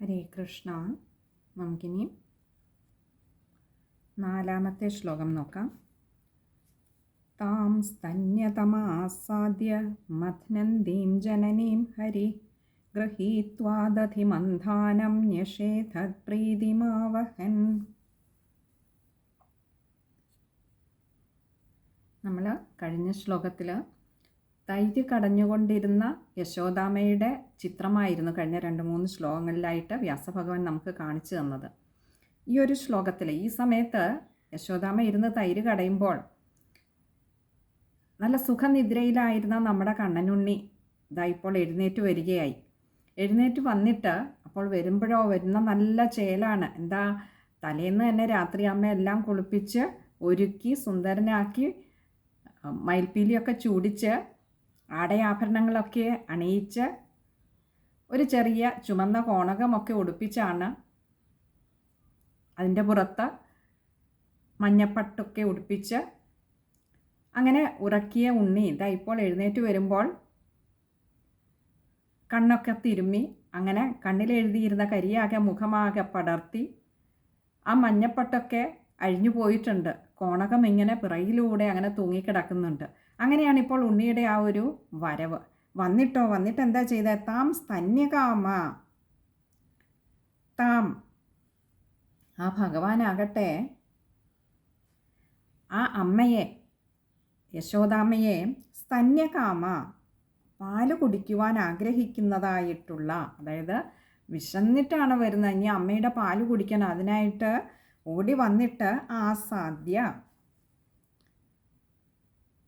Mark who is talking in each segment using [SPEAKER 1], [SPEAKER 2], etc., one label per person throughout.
[SPEAKER 1] ഹരേ കൃഷ്ണ. നമുക്കിനി നാലാമത്തെ ശ്ലോകം നോക്കാം. താം സ്തന്യതമാസാദ്യ മഥ്നന്തീം ജനനീം ഹരി ഗൃഹീത്വാദധിമന്ധാനം ന്യഷേധത്പ്രീതിമാവഹൻ നമ്മൾ കഴിഞ്ഞ ശ്ലോകത്തിൽ തൈര് കടഞ്ഞുകൊണ്ടിരുന്ന യശോദാമയുടെ ചിത്രമായിരുന്നു കഴിഞ്ഞ രണ്ട് മൂന്ന് ശ്ലോകങ്ങളിലായിട്ട് വ്യാസഭഗവാൻ നമുക്ക് കാണിച്ചു തന്നത്. ഈ ഒരു ശ്ലോകത്തിൽ ഈ സമയത്ത് യശോദാമ ഇരുന്ന് തൈര് കടയുമ്പോൾ നല്ല സുഖനിദ്രയിലായിരുന്ന നമ്മുടെ കണ്ണനുണ്ണി ഇതാ ഇപ്പോൾ എഴുന്നേറ്റ് വരികയായി. എഴുന്നേറ്റ് വന്നിട്ട് അപ്പോൾ വരുമ്പോഴോ വരുന്ന നല്ല ചേലാണ്. എന്താ തലേന്ന് തന്നെ രാത്രി അമ്മ എല്ലാം കുളിപ്പിച്ച് ഒരുക്കി സുന്ദരനാക്കി മയിൽപ്പീലിയൊക്കെ ചൂടിച്ച് ആടയാഭരണങ്ങളൊക്കെ അണിയിച്ച് ഒരു ചെറിയ ചുമന്ന കോണകമൊക്കെ ഉടുപ്പിച്ചാണ് അതിന്റെ പുറത്ത് മഞ്ഞപ്പട്ടൊക്കെ ഉടുപ്പിച്ച് അങ്ങനെ ഉറക്കിയ ഉണ്ണി. ഇതാ ഇപ്പോൾ എഴുന്നേറ്റ് വരുമ്പോൾ കണ്ണൊക്കെ തിരുമ്മി അങ്ങനെ കണ്ണിലെഴുതിയിരുന്ന കരിയാകെ മുഖമാകെ പടർത്തി ആ മഞ്ഞപ്പട്ടൊക്കെ അഴിഞ്ഞു പോയിട്ടുണ്ട്. കോണകം ഇങ്ങനെ പിറയിലൂടെ അങ്ങനെ തൂങ്ങിക്കിടക്കുന്നുണ്ട്. അങ്ങനെയാണ് ഇപ്പോൾ ഉണ്ണിയുടെ ആ ഒരു വരവ്. വന്നിട്ടോ? വന്നിട്ട് എന്താ ചെയ്തത് താം സ്തന്യകാമ. താം. ആ ഭഗവാനാകട്ടെ. ആ അമ്മയെ യശോദാമ്മയെ സ്തന്യകാമ പാൽ കുടിക്കുവാൻ ആഗ്രഹിക്കുന്നതായിട്ടുള്ള അതായത് വിശന്നിട്ടാണ് വരുന്നത്. ഇനി അമ്മയുടെ പാൽ കുടിക്കണം അതിനായിട്ട് ഓടി വന്നിട്ട് ആസാദ്യ.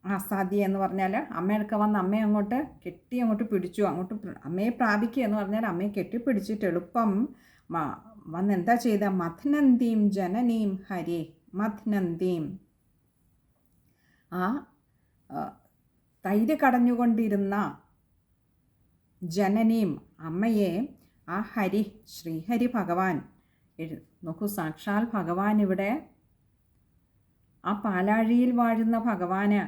[SPEAKER 1] ആസാദ്യ എന്ന് പറഞ്ഞാൽ അമ്മയൊക്കെ വന്ന് അമ്മയെ അങ്ങോട്ട് കെട്ടി അങ്ങോട്ട് പിടിച്ചു. അങ്ങോട്ട് അമ്മയെ പ്രാപിക്കുക എന്ന് പറഞ്ഞാൽ അമ്മയെ കെട്ടി പിടിച്ചിട്ട് എളുപ്പം വന്ന് എന്താ ചെയ്ത? മഥ്നന്തിയും ജനനീം ഹരി മഥ്നന്തിയും ആ തൈര് കടഞ്ഞുകൊണ്ടിരുന്ന ജനനീം അമ്മയെ ആ ഹരി ശ്രീഹരി ഭഗവാൻ നോക്കൂ സാക്ഷാൽ ഭഗവാൻ ഇവിടെ ആ പാലാഴിയിൽ വാഴുന്ന ഭഗവാന്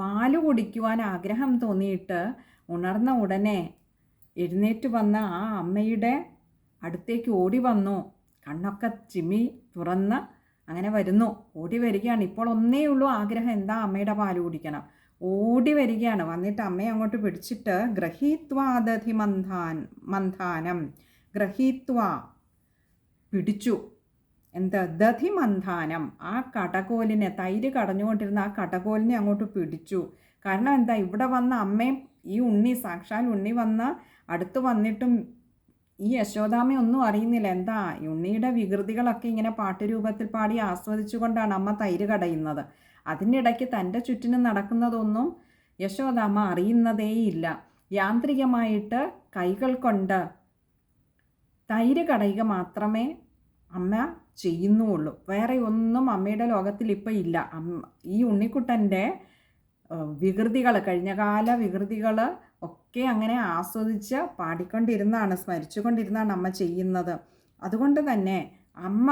[SPEAKER 1] പാൽ കുടിക്കുവാൻ ആഗ്രഹം തോന്നിയിട്ട് ഉണർന്ന ഉടനെ എഴുന്നേറ്റ് വന്ന ആ അമ്മയുടെ അടുത്തേക്ക് ഓടി വന്നു. കണ്ണൊക്കെ ചിമ്മി തുറന്ന് അങ്ങനെ വരുന്നു. ഓടി വരികയാണ്. ഇപ്പോൾ ഒന്നേ ഉള്ളൂ ആഗ്രഹം. എന്താ അമ്മയുടെ പാൽ കുടിക്കണം? ഓടി വരികയാണ്. വന്നിട്ട് അമ്മയെ അങ്ങോട്ട് പിടിച്ചിട്ട് ഗ്രഹീത്വാദധി മന്ധാൻ മന്ധാനം. ഗ്രഹീത്വ പിടിച്ചു. എന്താ ദധി മന്ഥാനം ആ കടകോലിനെ തൈര് കടഞ്ഞുകൊണ്ടിരുന്ന ആ കടകോലിനെ അങ്ങോട്ട് പിടിച്ചു. കാരണം എന്താ ഇവിടെ വന്ന അമ്മയും ഈ ഉണ്ണി സാക്ഷാൽ ഉണ്ണി വന്ന അടുത്ത് വന്നിട്ടും ഈ യശോദാമയൊന്നും അറിയുന്നില്ല. എന്താ ഉണ്ണിയുടെ വികൃതികളൊക്കെ ഇങ്ങനെ പാട്ടുരൂപത്തിൽ പാടി ആസ്വദിച്ചുകൊണ്ടാണ് അമ്മ തൈര് കടയുന്നത്. അതിനിടയ്ക്ക് തന്റെ ചുറ്റിനും നടക്കുന്നതൊന്നും യശോദാമ്മ അറിയുന്നതേയില്ല. യാന്ത്രികമായിട്ട് കൈകൾ കൊണ്ട് തൈര് കടയുക മാത്രമേ അമ്മ ചെയ്യുന്നുള്ളൂ. വേറെ ഒന്നും അമ്മയുടെ ലോകത്തിൽ ഇപ്പം ഇല്ല. ഈ ഉണ്ണിക്കുട്ടന്റെ വികൃതികൾ കഴിഞ്ഞകാല വികൃതികൾ ഒക്കെ അങ്ങനെ ആസ്വദിച്ച് പാടിക്കൊണ്ടിരുന്നാണ് സ്മരിച്ചുകൊണ്ടിരുന്നാണ് അമ്മ ചെയ്യുന്നത്. അതുകൊണ്ട് തന്നെ അമ്മ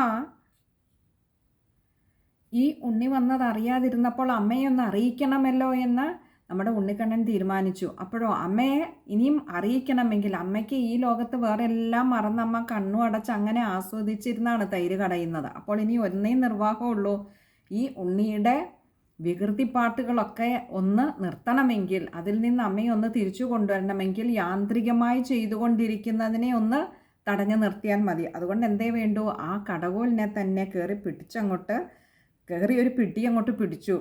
[SPEAKER 1] ഈ ഉണ്ണി വന്നത് അറിയാതിരുന്നപ്പോൾ അമ്മയൊന്ന് അറിയിക്കണമല്ലോ എന്ന് നമ്മുടെ ഉണ്ണിക്കണ്ണൻ തീരുമാനിച്ചു. അപ്പോഴോ അമ്മയെ ഇനിയും അറിയിക്കണമെങ്കിൽ അമ്മയ്ക്ക് ഈ ലോകത്ത് വേറെ എല്ലാം മറന്ന് അമ്മ കണ്ണു അടച്ച് അങ്ങനെ ആസ്വദിച്ചിരുന്നാണ് തൈര് കടയുന്നത്. അപ്പോൾ ഇനി ഒന്നേ നിർവാഹമുള്ളൂ. ഈ ഉണ്ണിയുടെ വികൃതി പാട്ടുകളൊക്കെ ഒന്ന് നിർത്തണമെങ്കിൽ അതിൽ നിന്ന് അമ്മയെ ഒന്ന് തിരിച്ചു കൊണ്ടുവരണമെങ്കിൽ യാന്ത്രികമായി ചെയ്തുകൊണ്ടിരിക്കുന്നതിനെ ഒന്ന് തടഞ്ഞു നിർത്തിയാൽ മതി. അതുകൊണ്ട് എന്തേ വേണ്ടു? ആ കടകോലിനെ തന്നെ കയറി പിടിച്ചങ്ങോട്ട് കയറി ഒരു പിടി അങ്ങോട്ട് പിടിച്ചു.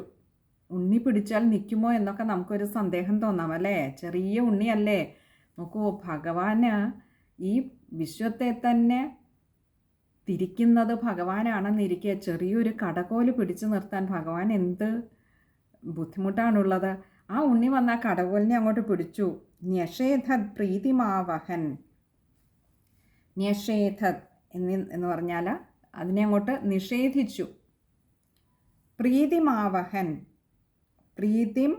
[SPEAKER 1] ഉണ്ണി പിടിച്ചാൽ നിൽക്കുമോ എന്നൊക്കെ നമുക്കൊരു സന്ദേഹം തോന്നാം അല്ലേ? ചെറിയ ഉണ്ണിയല്ലേ? നോക്കൂ ഭഗവാന് ഈ വിശ്വത്തെ തന്നെ തിരിക്കുന്നത് ഭഗവാനാണെന്നിരിക്കെ ചെറിയൊരു കടകോൽ പിടിച്ചു നിർത്താൻ ഭഗവാൻ എന്ത് ബുദ്ധിമുട്ടാണുള്ളത്? ആ ഉണ്ണി വന്ന ആ കടകോലിനെ അങ്ങോട്ട് പിടിച്ചു. ന്യഷേധത് പ്രീതിമാവഹൻ. ന്യഷേധത് എന്ന് എന്ന് പറഞ്ഞാൽ അതിനെ അങ്ങോട്ട് നിഷേധിച്ചു. പ്രീതിമാവഹൻ. പ്രീതിം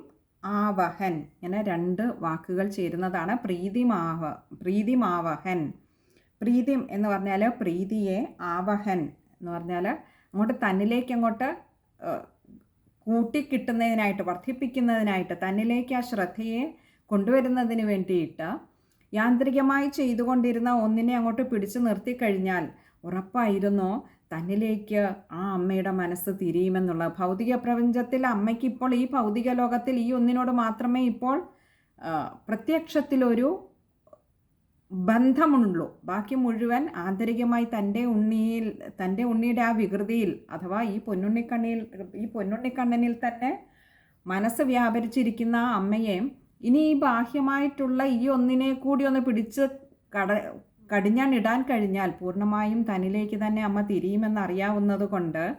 [SPEAKER 1] ആവഹൻ. ഇങ്ങനെ രണ്ട് വാക്കുകൾ ചേരുന്നതാണ്. പ്രീതിമാവ പ്രീതിമാവഹൻ പ്രീതിം എന്ന് പറഞ്ഞാൽ പ്രീതിയെ ആവഹൻ എന്ന് പറഞ്ഞാൽ അങ്ങോട്ട് തന്നിലേക്ക് അങ്ങോട്ട് കൂട്ടിക്കിട്ടുന്നതിനായിട്ട് വർദ്ധിപ്പിക്കുന്നതിനായിട്ട് തന്നിലേക്ക് ആ ശ്രദ്ധയെ കൊണ്ടുവരുന്നതിന് വേണ്ടിയിട്ട് യാന്ത്രികമായി ചെയ്തുകൊണ്ടിരുന്ന ഒന്നിനെ അങ്ങോട്ട് പിടിച്ചു നിർത്തിക്കഴിഞ്ഞാൽ ഉറപ്പായിരുന്നോ തന്നിലേക്ക് ആ അമ്മയുടെ മനസ്സ് തിരിയുമെന്നുള്ള ഭൗതിക പ്രപഞ്ചത്തിൽ അമ്മയ്ക്ക് ഇപ്പോൾ ഈ ഭൗതിക ലോകത്തിൽ ഈ ഒന്നിനോട് മാത്രമേ ഇപ്പോൾ പ്രത്യക്ഷത്തിലൊരു ബന്ധമുള്ളൂ. ബാക്കി മുഴുവൻ ആന്തരികമായി തന്റെ ഉണ്ണിയിൽ തന്റെ ഉണ്ണിയുടെ ആ വികൃതിയിൽ അഥവാ ഈ പൊന്നുണ്ണിക്കണ്ണിയിൽ ഈ പൊന്നുണ്ണിക്കണ്ണനിൽ തന്നെ മനസ്സ് വ്യാപരിച്ചിരിക്കുന്ന ആ അമ്മയെ ഇനി ഈ ബാഹ്യമായിട്ടുള്ള ഈ ഒന്നിനെ കൂടി ഒന്ന് പിടിച്ച് കട കടിഞ്ഞാണിടാൻ കഴിഞ്ഞാൽ പൂർണമായും തന്നിലേക്ക് തന്നെ അമ്മ തിരിയുമെന്ന് അറിയാവുന്നത് കൊണ്ട്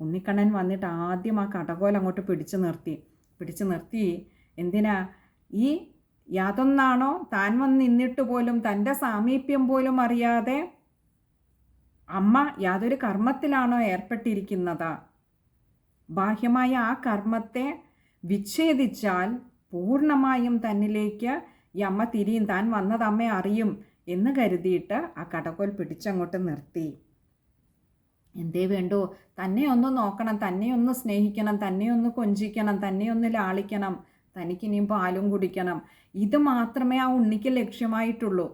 [SPEAKER 1] ഉണ്ണിക്കണ്ണൻ വന്നിട്ട് ആദ്യം ആ കടകോൽ അങ്ങോട്ട് പിടിച്ചു നിർത്തി. പിടിച്ചു നിർത്തി. എന്തിനാ? ഈ യാതൊന്നാണോ? താൻ വന്ന് നിന്നിട്ട് പോലും തന്റെ സാമീപ്യം പോലും അറിയാതെ അമ്മ യാതൊരു കർമ്മത്തിലാണോ ഏർപ്പെട്ടിരിക്കുന്നത്? ബാഹ്യമായ ആ കർമ്മത്തെ വിച്ഛേദിച്ചാൽ പൂർണമായും തന്നിലേക്ക് ഈ അമ്മ തിരിയും. താൻ വന്നത് അമ്മ അറിയും. എന്ന് കരുതിയിട്ട് ആ കടകോൽ പിടിച്ചങ്ങോട്ട് നിർത്തി. എന്തേ വേണ്ടോ? തന്നെ ഒന്ന് നോക്കണം തന്നെ ഒന്ന് സ്നേഹിക്കണം തന്നെ ഒന്ന് കൊഞ്ചിക്കണം തന്നെ ഒന്ന് ലാളിക്കണം തനിക്കിനിയും പാലും കുടിക്കണം. ഇത് മാത്രമേ ആ ഉണ്ണിക്ക് ലക്ഷ്യമായിട്ടുള്ളൂ.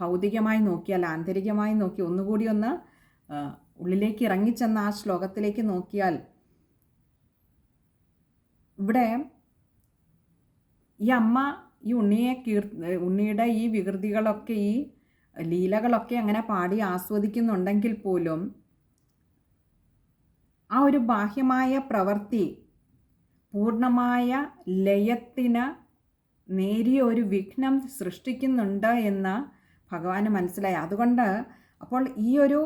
[SPEAKER 1] ഭൗതികമായി നോക്കിയാൽ ആന്തരികമായി നോക്കി ഒന്നുകൂടി ഒന്ന് ഉള്ളിലേക്ക് ഇറങ്ങിച്ചെന്ന് ആ ശ്ലോകത്തിലേക്ക് നോക്കിയാൽ ഇവിടെ ഈ അമ്മ ഈ ഉണ്ണിയെ കീർ ഉണ്ണിയുടെ ഈ വികൃതികളൊക്കെ ഈ ലീലകളൊക്കെ അങ്ങനെ പാടി ആസ്വദിക്കുന്നുണ്ടെങ്കിൽ പോലും ആ ഒരു ബാഹ്യമായ പ്രവൃത്തി പൂർണമായ ലയത്തിന് നേരിയ ഒരു വിഘ്നം സൃഷ്ടിക്കുന്നുണ്ട് എന്ന് ഭഗവാന് മനസ്സിലായി. അതുകൊണ്ട് അപ്പോൾ ഈ ഒരു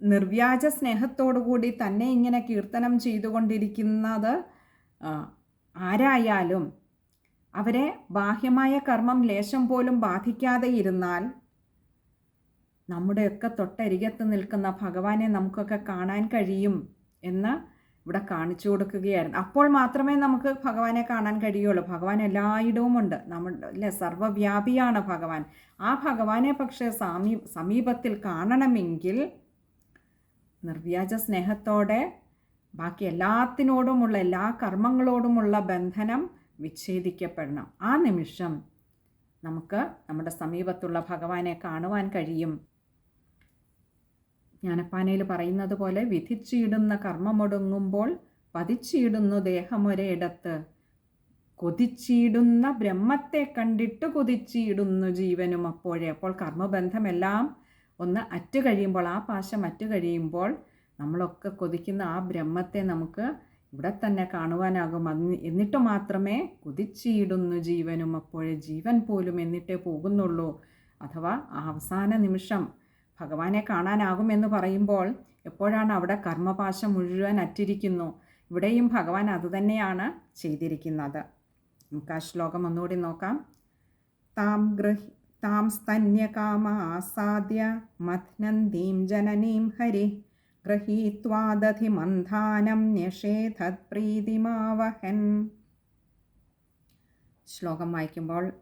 [SPEAKER 1] നിർവ്യാജ സ്നേഹത്തോടു കൂടി തന്നെ ഇങ്ങനെ കീർത്തനം ചെയ്തുകൊണ്ടിരിക്കുന്നത് ആരായാലും അവരെ ബാഹ്യമായ കർമ്മം ലേശം പോലും ബാധിക്കാതെ ഇരുന്നാൽ നമ്മുടെയൊക്കെ തൊട്ടരികത്ത് നിൽക്കുന്ന ഭഗവാനെ നമുക്കൊക്കെ കാണാൻ കഴിയും എന്ന് ഇവിടെ കാണിച്ചു കൊടുക്കുകയായിരുന്നു. അപ്പോൾ മാത്രമേ നമുക്ക് ഭഗവാനെ കാണാൻ കഴിയുള്ളൂ. ഭഗവാൻ എല്ലായിടവും ഉണ്ട്. നമ്മൾ അല്ലെ? സർവവ്യാപിയാണ് ഭഗവാൻ. ആ ഭഗവാനെ പക്ഷേ സമീ സമീപത്തിൽ കാണണമെങ്കിൽ നിർവ്യാജ സ്നേഹത്തോടെ ബാക്കി എല്ലാത്തിനോടുമുള്ള എല്ലാ കർമ്മങ്ങളോടുമുള്ള ബന്ധനം വിച്ഛേദിക്കപ്പെടണം. ആ നിമിഷം നമുക്ക് നമ്മുടെ സമീപത്തുള്ള ഭഗവാനെ കാണുവാൻ കഴിയും. ജ്ഞാനപ്പാനയിൽ പറയുന്നത് പോലെ വിധിച്ചിടുന്ന കർമ്മമൊടുങ്ങുമ്പോൾ പതിച്ചിടുന്നു ദേഹമൊരയിടത്ത് കൊതിച്ചിടുന്ന ബ്രഹ്മത്തെ കണ്ടിട്ട് കൊതിച്ചിടുന്നു ജീവനും അപ്പോഴേ. അപ്പോൾ കർമ്മബന്ധമെല്ലാം ഒന്ന് അറ്റു കഴിയുമ്പോൾ ആ പാശം അറ്റു കഴിയുമ്പോൾ നമ്മളൊക്കെ കൊതിക്കുന്ന ആ ബ്രഹ്മത്തെ നമുക്ക് ഇവിടെ തന്നെ കാണുവാനാകും. എന്നിട്ട് മാത്രമേ കുതിച്ചിടുന്നു ജീവനും. അപ്പോഴേ ജീവൻ പോലും എന്നിട്ടേ പോകുന്നുള്ളൂ. അഥവാ അവസാന നിമിഷം ഭഗവാനെ കാണാനാകുമെന്ന് പറയുമ്പോൾ എപ്പോഴാണ് അവിടെ കർമ്മപാശം മുഴുവൻ അറ്റിരിക്കുന്നു? ഇവിടെയും ഭഗവാൻ അതുതന്നെയാണ് ചെയ്തിരിക്കുന്നത്. നമുക്ക് ആ ശ്ലോകം ഒന്നുകൂടി നോക്കാം. താം ഗൃഹി താം സ്തന്യകാമാസാദ്യ മഥ്നന്തീം ജനനീം ഹരി ഗൃഹീത്വാദധിമന്ധാനം ന്യഷേധത്പ്രീതിമാവഹൻ ശ്ലോകം വായിക്കുമ്പോൾ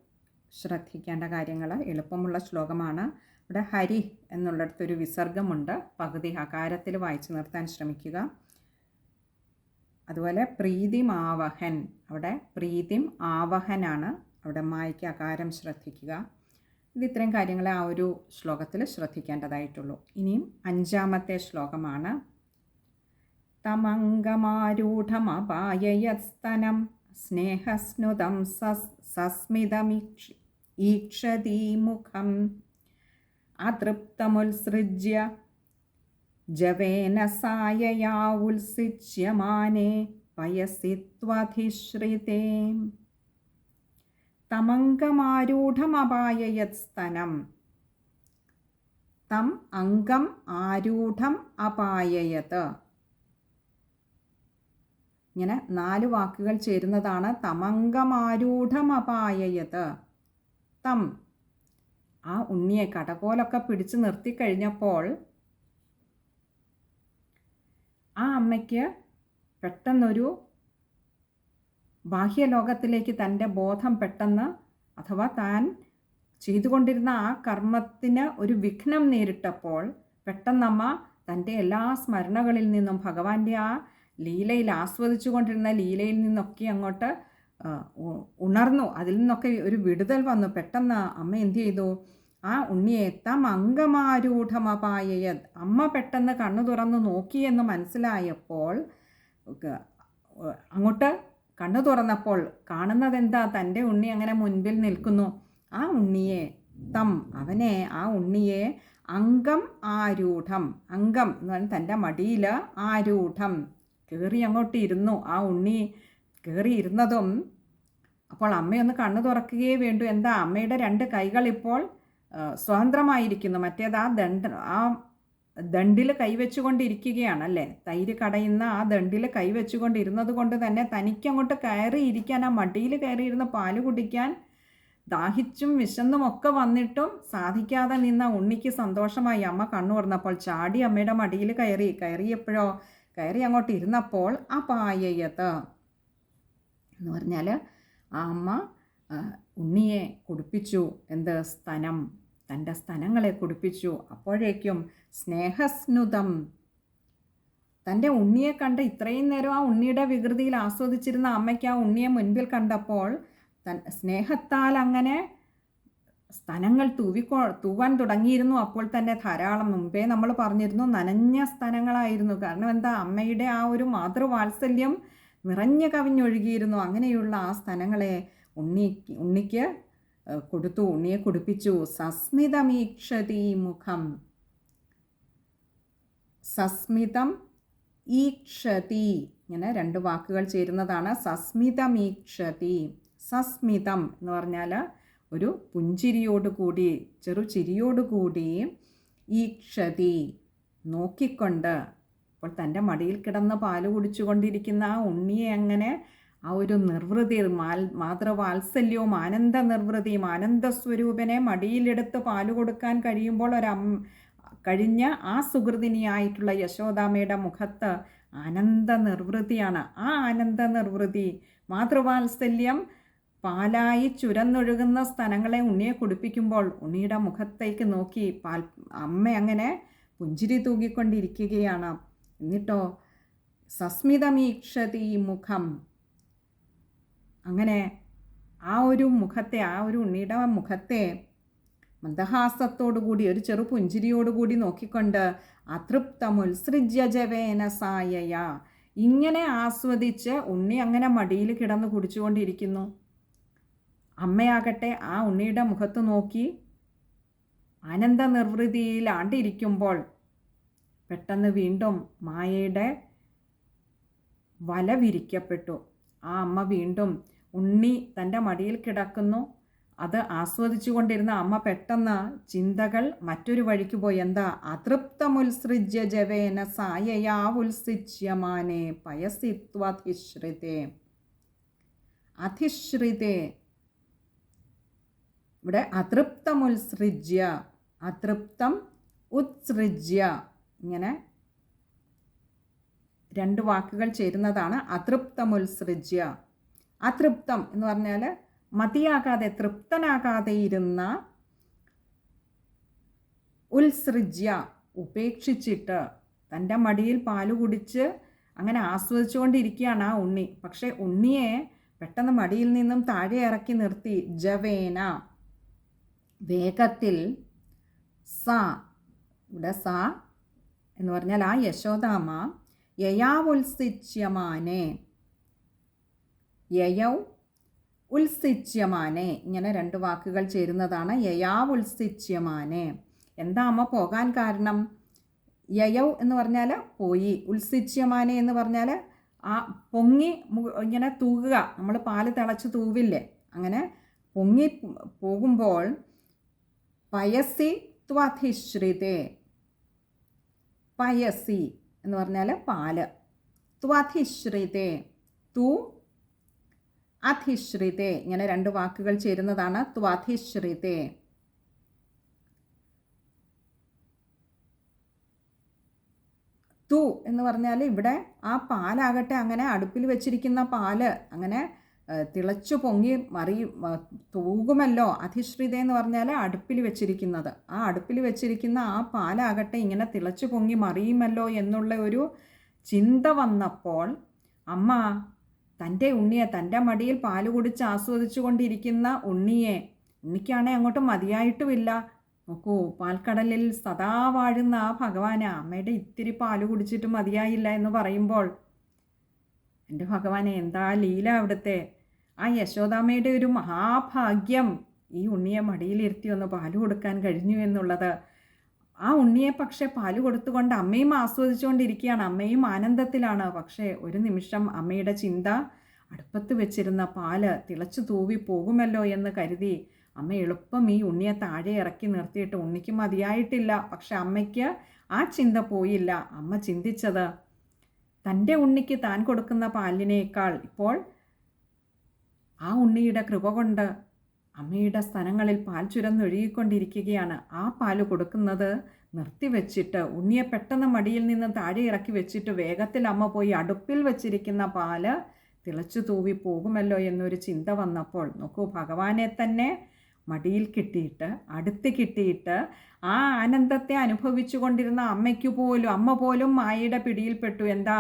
[SPEAKER 1] ശ്രദ്ധിക്കേണ്ട കാര്യങ്ങൾ എളുപ്പമുള്ള ശ്ലോകമാണ്. ഇവിടെ ഹരി എന്നുള്ളിടത്തൊരു വിസർഗമുണ്ട്. പകുതി ഹകാരത്തിൽ വായിച്ചു നിർത്താൻ ശ്രമിക്കുക. അതുപോലെ പ്രീതിം ആവഹൻ അവിടെ പ്രീതിം ആവഹനാണ്. അവിടെ മായ്ക്ക് അകാരം ശ്രദ്ധിക്കുക. ഇത് ഇത്രയും കാര്യങ്ങൾ ആ ഒരു ശ്ലോകത്തിൽ ശ്രദ്ധിക്കേണ്ടതായിട്ടുള്ളൂ. ഇനിയും അഞ്ചാമത്തെ ശ്ലോകമാണ്. തമംഗമാരൂഢമപായയസ്തനം സ്നേഹസ്നുതം സസ്മിതമീക്ഷ ഈക്ഷതീമുഖം അതൃപ്തമുത്സൃജ്യ ജവേന സായയാ ഉത്സിച്യമാനേ പയസി ത്വധിശ്രിതേ തമംഗമാരൂഢമപായയത്സ്തനം. തം അംഗം ആരൂഢം അപായയത് ഇങ്ങനെ നാല് വാക്കുകൾ ചേരുന്നതാണ് തമംഗമാരൂഢമപായയത് തം. ആ ഉണ്ണിയെ കടകോലൊക്കെ പിടിച്ചു നിർത്തിക്കഴിഞ്ഞപ്പോൾ ആ അമ്മയ്ക്ക് പെട്ടെന്നൊരു ബാഹ്യലോകത്തിലേക്ക് തന്റെ ബോധം പെട്ടെന്ന് അഥവാ താൻ ചെയ്തുകൊണ്ടിരുന്ന ആ കർമ്മത്തിന് ഒരു വിഘ്നം നേരിട്ടപ്പോൾ പെട്ടെന്നമ്മ തന്റെ എല്ലാ സ്മരണകളിൽ നിന്നും ഭഗവാന്റെ ആ ലീലയിൽ ആസ്വദിച്ചു കൊണ്ടിരുന്ന ലീലയിൽ നിന്നൊക്കെ അങ്ങോട്ട് ഉണർന്നു. അതിൽ നിന്നൊക്കെ ഒരു വിടുതൽ വന്നു. പെട്ടെന്ന് അമ്മ എന്തു ചെയ്തു? ആ ഉണ്ണിയെ തം അംഗമാരൂഢമപായയ അമ്മ പെട്ടെന്ന് കണ്ണു തുറന്ന് നോക്കിയെന്ന് മനസ്സിലായപ്പോൾ അങ്ങോട്ട് കണ്ണു തുറന്നപ്പോൾ കാണുന്നത് എന്താ തന്റെ ഉണ്ണി അങ്ങനെ മുൻപിൽ നിൽക്കുന്നു. ആ ഉണ്ണിയെ തം അവനെ ആ ഉണ്ണിയെ അംഗം ആരൂഢം അംഗം എന്ന് പറഞ്ഞാൽ തന്റെ മടിയിൽ ആരൂഢം കയറി അങ്ങോട്ട് ഇരുന്നു. ആ ഉണ്ണി കയറി ഇരുന്നതും അപ്പോൾ അമ്മയൊന്ന് കണ്ണു തുറക്കുകയേ വേണ്ടു. എന്താ? അമ്മയുടെ രണ്ട് കൈകൾ ഇപ്പോൾ സ്വതന്ത്രമായിരിക്കുന്നു. മറ്റേത് ആ ദണ്ഡ ആ ദണ്ടിൽ കൈവച്ചുകൊണ്ടിരിക്കുകയാണ് അല്ലേ തൈര് കടയുന്ന ആ ദണ്ടിൽ കൈവച്ചുകൊണ്ടിരുന്നത് കൊണ്ട് തന്നെ തനിക്കങ്ങോട്ട് കയറി ഇരിക്കാൻ ആ മടിയിൽ കയറിയിരുന്ന് പാൽ കുടിക്കാൻ ദാഹിച്ചും വിശന്നും ഒക്കെ വന്നിട്ടും സാധിക്കാതെ നിന്ന ഉണ്ണിക്ക് സന്തോഷമായി. അമ്മ കണ്ണു തുറന്നപ്പോൾ ചാടി അമ്മയുടെ മടിയിൽ കയറി. കയറിയപ്പോഴോ കയറി അങ്ങോട്ട് ഇരുന്നപ്പോൾ ആ പായയത്ത് എന്ന് പറഞ്ഞാൽ ആ അമ്മ ഉണ്ണിയെ കുടിപ്പിച്ചു. എന്ത്? സ്തനം. തന്റെ സ്തനങ്ങളെ കുടിപ്പിച്ചു. അപ്പോഴേക്കും സ്നേഹസ്നുതം തന്റെ ഉണ്ണിയെ കണ്ട് ഇത്രയും നേരം ആ ഉണ്ണിയുടെ വികൃതിയിൽ ആസ്വദിച്ചിരുന്ന അമ്മയ്ക്ക് ആ ഉണ്ണിയെ മുൻപിൽ കണ്ടപ്പോൾ തൻ സ്നേഹത്താൽ അങ്ങനെ സ്ഥലങ്ങൾ തൂവിക്കോ തൂവാൻ തുടങ്ങിയിരുന്നു. അപ്പോൾ തന്നെ ധാരാളം മുമ്പേ നമ്മൾ പറഞ്ഞിരുന്നു നനഞ്ഞ സ്ഥലങ്ങളായിരുന്നു. കാരണം എന്താ? അമ്മയുടെ ആ ഒരു മാതൃവാത്സല്യം നിറഞ്ഞു കവിഞ്ഞൊഴുകിയിരുന്നു. അങ്ങനെയുള്ള ആ സ്ഥലങ്ങളെ ഉണ്ണി ഉണ്ണിക്ക് കൊടുത്തു ഉണ്ണിയെ കുടിപ്പിച്ചു. സസ്മിതമീക്ഷതി മുഖം. സസ്മിതം ഈക്ഷതി. ഇങ്ങനെ രണ്ട് വാക്കുകൾ ചേരുന്നതാണ്. സസ്മിതമീക്ഷതി സസ്മിതം എന്ന് പറഞ്ഞാൽ ഒരു പുഞ്ചിരിയോടുകൂടി ചെറു ചിരിയോടുകൂടി ഈക്ഷതി. നോക്കിക്കൊണ്ട് അപ്പോൾ തന്റെ മടിയിൽ കിടന്ന് പാൽ കുടിച്ചുകൊണ്ടിരിക്കുന്ന ആ ഉണ്ണിയെ അങ്ങനെ ആ ഒരു നിർവൃതി മാതൃവാത്സല്യവും ആനന്ദ നിർവൃതിയും ആനന്ദ സ്വരൂപനെ മടിയിലെടുത്ത് പാൽ കൊടുക്കാൻ കഴിയുമ്പോൾ ഒരം കഴിഞ്ഞ ആ സുഹൃതിനിയായിട്ടുള്ള യശോദാമയുടെ മുഖത്ത് ആനന്ദ നിർവൃതിയാണ് ആ ആനന്ദ നിർവൃതി മാതൃവാത്സല്യം പാലായി ചുരന്നൊഴുകുന്ന സ്ഥലങ്ങളെ ഉണ്ണിയെ കുടിപ്പിക്കുമ്പോൾ ഉണ്ണിയുടെ മുഖത്തേക്ക് നോക്കി പാൽ അമ്മ അങ്ങനെ പുഞ്ചിരി തൂകിക്കൊണ്ടിരിക്കുകയാണ്. എന്നിട്ടോ സസ്മിതമീക്ഷതി മുഖം അങ്ങനെ ആ ഒരു മുഖത്തെ ആ ഒരു ഉണ്ണിയുടെ മുഖത്തെ മന്ദഹാസത്തോടുകൂടി ഒരു ചെറു പുഞ്ചിരിയോടുകൂടി നോക്കിക്കൊണ്ട് അതൃപ്തമുത്സൃജ്യ ജവേന സായയ. ഇങ്ങനെ ആസ്വദിച്ച് ഉണ്ണി അങ്ങനെ മടിയിൽ കിടന്ന് കുടിച്ചുകൊണ്ടിരിക്കുന്നു. അമ്മയാകട്ടെ ആ ഉണ്ണിയുടെ മുഖത്ത് നോക്കി ആനന്ദ നിർവൃതിയിലാണ്ടിരിക്കുമ്പോൾ പെട്ടെന്ന് വീണ്ടും മായയുടെ വല വിരിക്കപ്പെട്ടു. ആ അമ്മ വീണ്ടും ഉണ്ണി തന്റെ മടിയിൽ കിടക്കുന്നു. അത് ആസ്വദിച്ചു കൊണ്ടിരുന്ന അമ്മ പെട്ടെന്ന് ചിന്തകൾ മറ്റൊരു വഴിക്ക് പോയി. എന്താ? അതൃപ്തമുത്സൃജ്യ ജവേന സായയാ ഉത്സിച്യമാനെ പയസിത്വധിശ്രിതേ അധിശ്രിതേ. ഇവിടെ അതൃപ്തമുത്സൃജ്യ അതൃപ്തം ഉത്സൃജ്യ ഇങ്ങനെ രണ്ട് വാക്കുകൾ ചേരുന്നതാണ്. അതൃപ്തമുത്സൃജ്യ. അതൃപ്തം എന്ന് പറഞ്ഞാൽ മതിയാകാതെ തൃപ്തനാകാതെ ഇരുന്ന ഉത്സൃജ്യ ഉപേക്ഷിച്ചിട്ട് തന്റെ മടിയിൽ പാൽ കുടിച്ച് അങ്ങനെ ആസ്വദിച്ചുകൊണ്ടിരിക്കുകയാണ് ആ ഉണ്ണി. പക്ഷേ ഉണ്ണിയെ പെട്ടെന്ന് മടിയിൽ നിന്നും താഴെ ഇറക്കി നിർത്തി. ജവേന വേഗത്തിൽ സ ഇവിടെ സ എന്ന് പറഞ്ഞാൽ ആ യശോദാമ യയാവുത്സിച്യമാനെ യയൗ ഉത്സിച്യമാനെ ഇങ്ങനെ രണ്ട് വാക്കുകൾ ചേരുന്നതാണ്. യയാവുത്സിച്യമാനെ എന്താ അമ്മ പോകാൻ കാരണം? യയൗ എന്ന് പറഞ്ഞാൽ പോയി. ഉത്സിച്യമാനെ എന്ന് പറഞ്ഞാൽ ആ പൊങ്ങി ഇങ്ങനെ തൂകുക. നമ്മൾ പാൽ തിളച്ച് തൂവില്ലേ? അങ്ങനെ പൊങ്ങി പോകുമ്പോൾ പയസി ത്വധിശ്രിതേ. പയസി എന്ന് പറഞ്ഞാൽ പാൽ. ത്വധിശ്രിതേ. തു അധിശ്രിതേ. ഇങ്ങനെ രണ്ട് വാക്കുകൾ ചേരുന്നതാണ് ത്വധിശ്രിതേ. തു എന്ന് പറഞ്ഞാൽ ഇവിടെ ആ പാലാകട്ടെ അങ്ങനെ അടുപ്പിൽ വെച്ചിരിക്കുന്ന പാൽ അങ്ങനെ തിളച്ചു പൊങ്ങി മറി തൂകുമല്ലോ അധിശ്രിത എന്ന് പറഞ്ഞാൽ അടുപ്പിൽ വെച്ചിരിക്കുന്നത്. ആ അടുപ്പിൽ വെച്ചിരിക്കുന്ന ആ പാലാകട്ടെ ഇങ്ങനെ തിളച്ചു പൊങ്ങി മറിയുമല്ലോ എന്നുള്ള ഒരു ചിന്ത വന്നപ്പോൾ അമ്മ തന്റെ ഉണ്ണിയെ തന്റെ മടിയിൽ പാൽ കുടിച്ച് ആസ്വദിച്ചു കൊണ്ടിരിക്കുന്ന ഉണ്ണിയെ ഉണ്ണിക്കാണെ അങ്ങോട്ട് മതിയായിട്ടുമില്ല. നോക്കൂ പാൽക്കടലിൽ സദാ വാഴുന്ന ആ ഭഗവാനെ അമ്മയുടെ ഇത്തിരി പാൽ കുടിച്ചിട്ട് മതിയായില്ല എന്ന് പറയുമ്പോൾ എന്റെ ഭഗവാനെ എന്താ ലീല അവിടുത്തെ? ആ യശോദാമ്മയുടെ ഒരു മഹാഭാഗ്യം ഈ ഉണ്ണിയെ മടിയിലിരുത്തി ഒന്ന് പാൽ കൊടുക്കാൻ കഴിഞ്ഞു എന്നുള്ളത് ആ ഉണ്ണിയെ പക്ഷെ പാൽ കൊടുത്തുകൊണ്ട് അമ്മയും ആസ്വദിച്ചുകൊണ്ടിരിക്കുകയാണ്. അമ്മയും ആനന്ദത്തിലാണ്. പക്ഷേ ഒരു നിമിഷം അമ്മയുടെ ചിന്ത അടുപ്പത്ത് വെച്ചിരുന്ന പാൽ തിളച്ചു തൂവി പോകുമല്ലോ എന്ന് കരുതി അമ്മ എളുപ്പം ഈ ഉണ്ണിയെ താഴെ ഇറക്കി നിർത്തിയിട്ട് ഉണ്ണിക്ക് മതിയായിട്ടില്ല. പക്ഷെ അമ്മയ്ക്ക് ആ ചിന്ത പോയില്ല. അമ്മ ചിന്തിച്ചത് തന്റെ ഉണ്ണിക്ക് താൻ കൊടുക്കുന്ന പാലിനേക്കാൾ ഇപ്പോൾ ആ ഉണ്ണിയുടെ കൃപ കൊണ്ട് അമ്മയുടെ സ്ഥലങ്ങളിൽ പാൽ ചുരന്നൊഴുകിക്കൊണ്ടിരിക്കുകയാണ്. ആ പാൽ കൊടുക്കുന്നത് നിർത്തിവെച്ചിട്ട് ഉണ്ണിയെ പെട്ടെന്ന് മടിയിൽ നിന്ന് താഴെ ഇറക്കി വെച്ചിട്ട് വേഗത്തിൽ അമ്മ പോയി അടുപ്പിൽ വെച്ചിരിക്കുന്ന പാൽ തിളച്ചു തൂവി പോകുമല്ലോ എന്നൊരു ചിന്ത വന്നപ്പോൾ നോക്കൂ ഭഗവാനെ തന്നെ മടിയിൽ കിട്ടിയിട്ട് അടുത്ത് കിട്ടിയിട്ട് ആ ആനന്ദത്തെ അനുഭവിച്ചു കൊണ്ടിരുന്ന അമ്മയ്ക്ക് പോലും അമ്മ പോലും മായയുടെ പിടിയിൽപ്പെട്ടു എന്താ?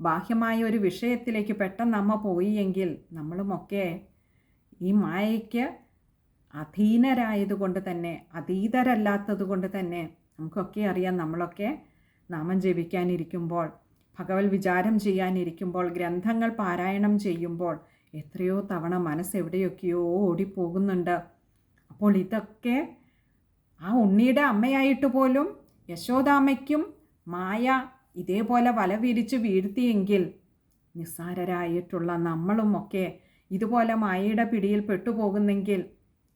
[SPEAKER 1] ബാഹ്യമായ ഒരു വിഷയത്തിലേക്ക് പെട്ടെന്ന് അമ്മ പോയി എങ്കിൽ നമ്മളുമൊക്കെ ഈ മായയ്ക്ക് അധീനരായതുകൊണ്ട് തന്നെ അതീതരല്ലാത്തത് കൊണ്ട് തന്നെ നമുക്കൊക്കെ അറിയാം നമ്മളൊക്കെ നാമം ജപിക്കാനിരിക്കുമ്പോൾ ഭഗവത് വിചാരം ചെയ്യാനിരിക്കുമ്പോൾ ഗ്രന്ഥങ്ങൾ പാരായണം ചെയ്യുമ്പോൾ എത്രയോ തവണ മനസ്സ് എവിടെയൊക്കെയോ ഓടിപ്പോകുന്നുണ്ട്. അപ്പോൾ ഇതൊക്കെ ആ ഉണ്ണിയുടെ അമ്മയായിട്ട് പോലും യശോദാമ്മയ്ക്കും മായ ഇതേപോലെ വല വിരിച്ച് വീഴ്ത്തിയെങ്കിൽ നിസ്സാരരായിട്ടുള്ള നമ്മളുമൊക്കെ ഇതുപോലെ മായയുടെ പിടിയിൽ പെട്ടുപോകുന്നെങ്കിൽ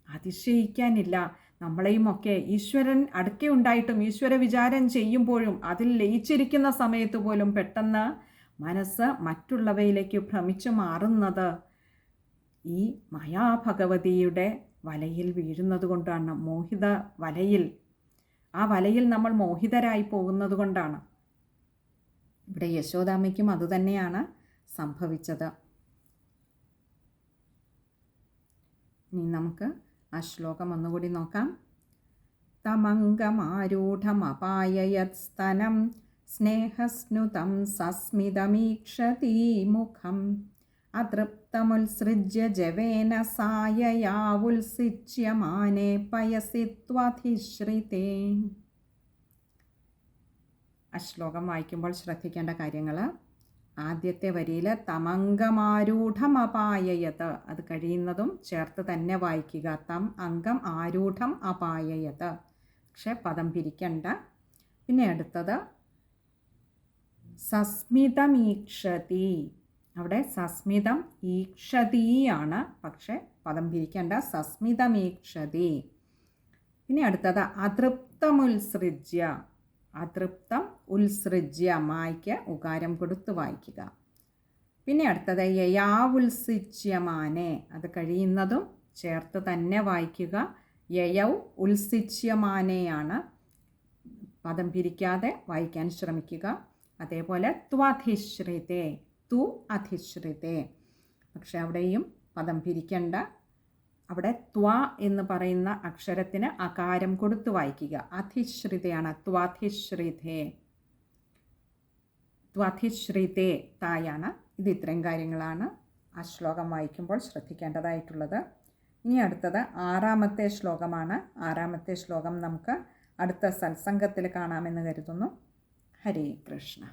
[SPEAKER 1] അതിശയിക്കാനില്ല. നമ്മളെയുമൊക്കെ ഈശ്വരൻ അടുക്കെ ഉണ്ടായിട്ടും ഈശ്വര വിചാരം ചെയ്യുമ്പോഴും അതിൽ ലയിച്ചിരിക്കുന്ന സമയത്ത് പോലും പെട്ടെന്ന് മനസ്സ് മറ്റുള്ളവയിലേക്ക് ഭ്രമിച്ചു മാറുന്നത് ഈ മായാഭഗവതിയുടെ വലയിൽ വീഴുന്നത് കൊണ്ടാണ് മോഹിത വലയിൽ. ആ വലയിൽ നമ്മൾ മോഹിതരായി പോകുന്നത് കൊണ്ടാണ് ഇവിടെ യശോദാമയ്ക്കും അതുതന്നെയാണ് സംഭവിച്ചത്. ഇനി നമുക്ക് ആ ശ്ലോകം ഒന്നുകൂടി നോക്കാം. തമംഗമാരൂഢമപായയത്സ്തനം സ്നേഹസ്നുതം സസ്മിതമീക്ഷതി മുഖം. അതൃപ്തമുത്സൃജ്യ ജവേന സായയാവുത്സിച്യമാനെ പയസി ത്വധിശ്രിതേ ആ ശ്ലോകം വായിക്കുമ്പോൾ ശ്രദ്ധിക്കേണ്ട കാര്യങ്ങൾ ആദ്യത്തെ വരിയിൽ തമംഗമാരൂഢമപായയത്. അത് കഴിയുന്നതും ചേർത്ത് തന്നെ വായിക്കുക. തം അംഗം ആരൂഢം അപായയത്. പക്ഷെ പദം പിരിക്കണ്ട. പിന്നെ അടുത്തത് സസ്മിതമീക്ഷതി. അവിടെ സസ്മിതം ഈക്ഷതീയാണ് പക്ഷെ പദം പിരിക്കേണ്ട. സസ്മിതമീക്ഷതി. പിന്നെ അടുത്തത് അതൃപ്തമുത്സൃജ്യ. അതൃപ്തം ഉത്സൃജ്യ അമ്മായിക്ക് ഉകാരം കൊടുത്ത് വായിക്കുക. പിന്നെ അടുത്തത് യയാ ഉത്സിച്യമാനെ അത് കഴിയുന്നതും ചേർത്ത് തന്നെ വായിക്കുക. യയൗ ഉത്സിച്യമാനെയാണ് പദം പിരിക്കാതെ വായിക്കാൻ ശ്രമിക്കുക. അതേപോലെ ത്വധിശ്രിതേ തു അധിശ്രിതേ പക്ഷെ അവിടെയും പദം പിരിക്കണ്ട. അവിടെ ത്വ എന്ന് പറയുന്ന അക്ഷരത്തിന് അകാരം കൊടുത്തു വായിക്കുക. അധിശ്രിതയാണ് ത്വാധിശ്രിതേ ത്വധിശ്രിതേ തായാണ്. ഇത് ഇത്രയും കാര്യങ്ങളാണ് ആ ശ്ലോകം വായിക്കുമ്പോൾ ശ്രദ്ധിക്കേണ്ടതായിട്ടുള്ളത്. ഇനി അടുത്തത് ആറാമത്തെ ശ്ലോകമാണ്. ആറാമത്തെ ശ്ലോകം നമുക്ക് അടുത്ത സത്സംഗത്തിൽ കാണാമെന്ന് കരുതുന്നു. ഹരേ കൃഷ്ണ.